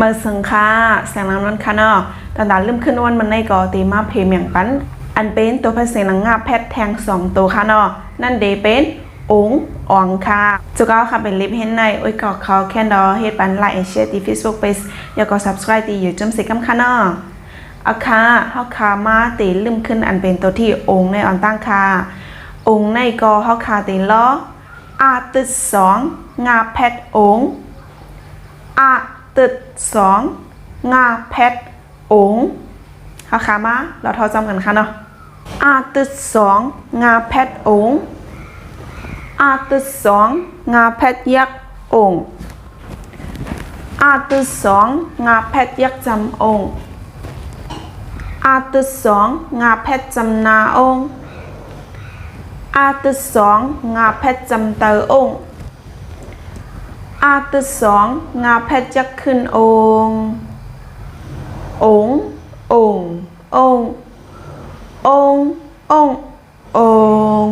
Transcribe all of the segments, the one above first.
มาสังค่าแสงน้ำนั้นค่ะเนาะตอนดาลืมขึ้นวันมันในกอตีมาเพมอย่างปัน อันเป็นตัวภาษาหนังงาแพทแทงสองตัวค่ะเนาะนั่นเดเป็นองอ่องค่ะจุกเอาค่ะเป็นลิฟต์เห็นในโอ้ยกอเขาแค่ดอเฮ็ดปันไลน์แชร์ที่ Facebook Page อย่าก็ Subscribe ที่อยู่จุ่มสิกำค่ะเนาะเอาค่ะเฮาคามาตีลืมขึ้นอันเป็นตัวที่องในออนตั้งค่ะ องในกอเฮาคาตีล้ออาตึดสองงาแพทองอา ตึดสองงาแพทองค่ะค่ะมาเราทอจำกันค่ะเนาะอาตึดสองงาแพทองอาตึดสองงาแพทยักษ์องอาตึดสองงาแพทยักษ์จำองอาตึดสองงาแพทจำนาองอาตึดสองงาแพทจำเตอองค์ อาตึดสองงาแพทย์ยักขึ้นองององององององ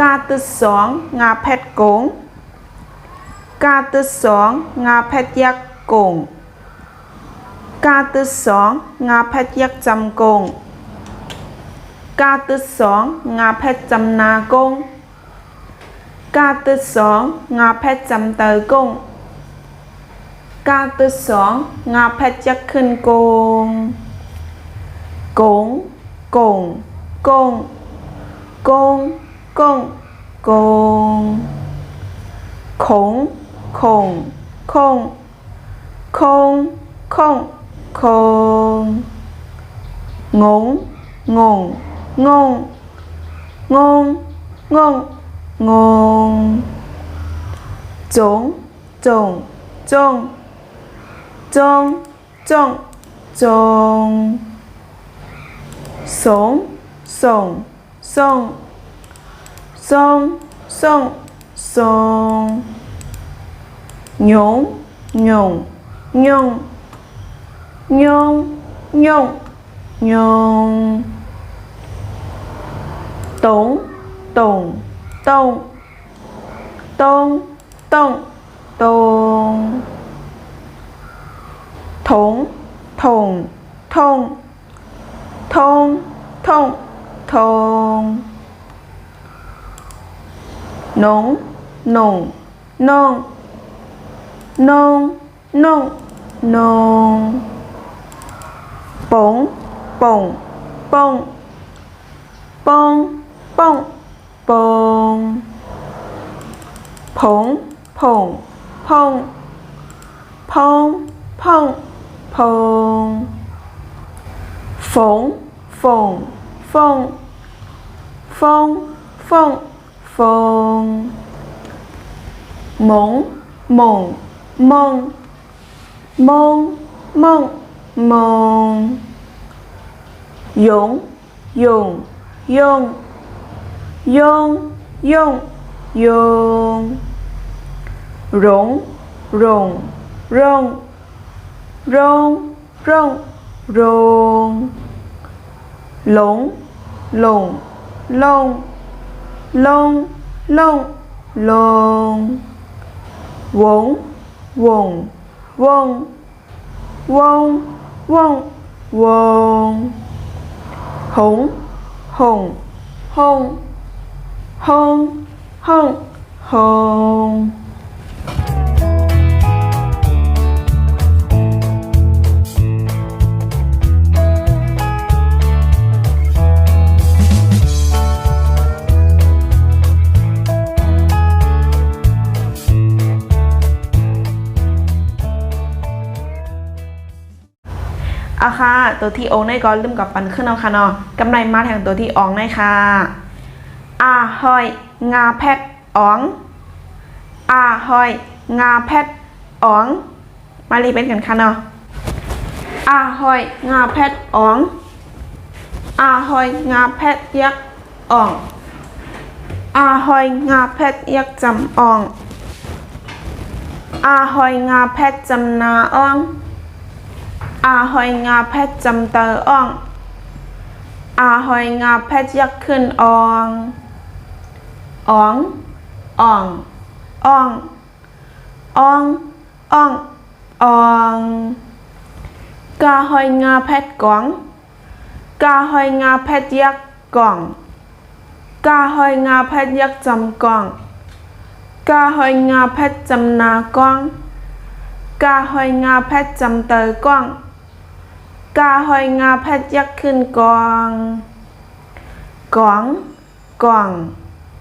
กาตึดสองงาแพทกงกาตึดสองงาแพทย์ยักกงกาตึดสองงาแพทย์ยักจำกงกาตึดสองงาแพทจำนาโกง ca tư sóng ngà phép chăm tờ cung. Ca tư sóng ngà phép chắc khinh công cống cổng công công công công khổng khổng không không không không ngỗng ngỗng ngông ngông ngông ngôn. Chống chống chống chống chống chống song, song, song, sống sống sống nhổn nhổn nhổn nhổn nhổn nhổn tốn. Tổn 咚，咚，咚，咚，痛，痛，痛，痛，痛，痛，弄，弄，弄，弄，弄，弄，蹦，蹦，蹦，蹦，蹦。 뽕, 퐁, 퐁, 퐁, 퐁, 퐁, 퐁, 퐁, 퐁, 퐁, 퐁, 퐁, 퐁, 멍, 멍, 멍, 멍, 멍, 멍, 용, 용, 용, 用用用，融融融融融融，龙龙龙龙龙龙，嗡嗡嗡嗡嗡嗡，红红红。 หยงตงตงตรงตรงตรงตรงถงถงทงทงทงทงหนงหนงหมงหมงอะค่ะตัวที่องในก็ลืมกับปันขึ้นเอาค่ะเนาะกำไรมาแทงตัวที่อองในค่ะ อาหอย งาแพทอ๋องอาหอย งาแพทอ๋อง มารีเป็นกันค่ะเนาะอาหอย งาแพทอ๋องอาหอย งาแพทยักษ์อ่องอาหอย งาแพทยักษ์จำอ่องอาหอย งาแพทจำนาอ่องอาหอยงาแพทจำเตออ่องอาหอยงาแพทยักษ์ขึ้นออง อ๋องอ่องอ่องอ่องอ่องอองกาหอยงาแพทกองกาหอยงาแพทยักษ์กองกาหอยงาแพทยักษ์จำกองกาหอยงาแพทจำนากองกาหอยงาแพทจำเตอกองกาหอยงาแพทยักษ์ขึ้นกองกองกอง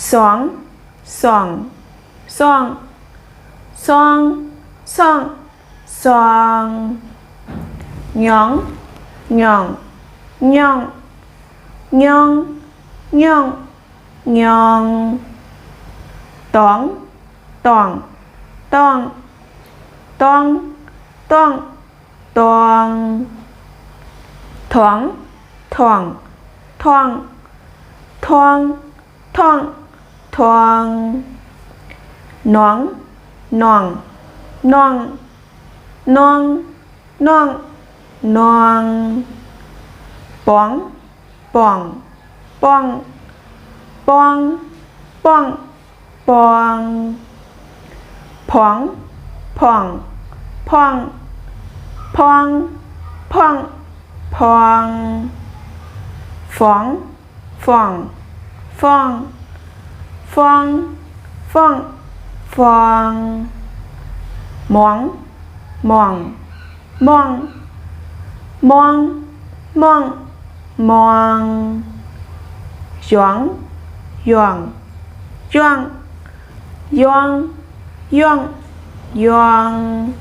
song, song, song, song, song, song. 냥, 냥, 냥, 냥, 냥, 냥. 똥, 똥, 똥, 똥, 똥, 똥. 통, 통, 통, 통, 통. องจ้องจ้องจ้องจ้องจ้องสองสองสองสองสองสองหยองหยองหยองหยองหยองหยองตองตองตองตองตองตองท้องท้องท้องท้อง น้อง น้อง น้อง น้อง น้อง น้องป้อง ป้อง ป้อง ป้อง ป้องป้องพองพองพองพองพองพองฟองฟองฟอง phong phong phong. Mong mong mong mong mong mong doang doang doang doang doang doang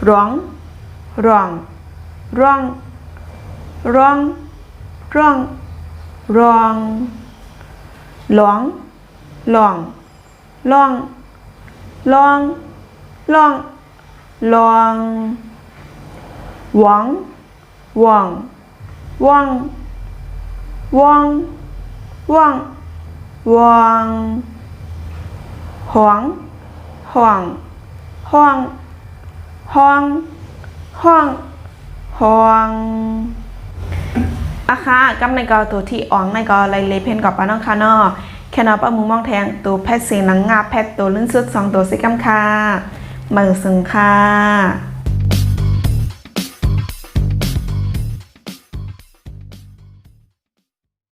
rong rong rong rong rong rong loãng องมองหยองหยองหยองหยองหยองหยองร้องร้องร้องร้องร้องร้องหลองหลองลองลองลองลองหวังหวังหวังหวังหวังหวังหวงห่วงห้องห้องห้องห้องอะค่ะกำในกอตัวที่อ่องในกอไลเลเพนกับปาน้องคานอ แค่นอปะมูมองแทงตัวแพทย์เสียงหนังงาแพทย์ตัวลื่นสุดสองตัวสิกำค่ะมือสึงค่ะ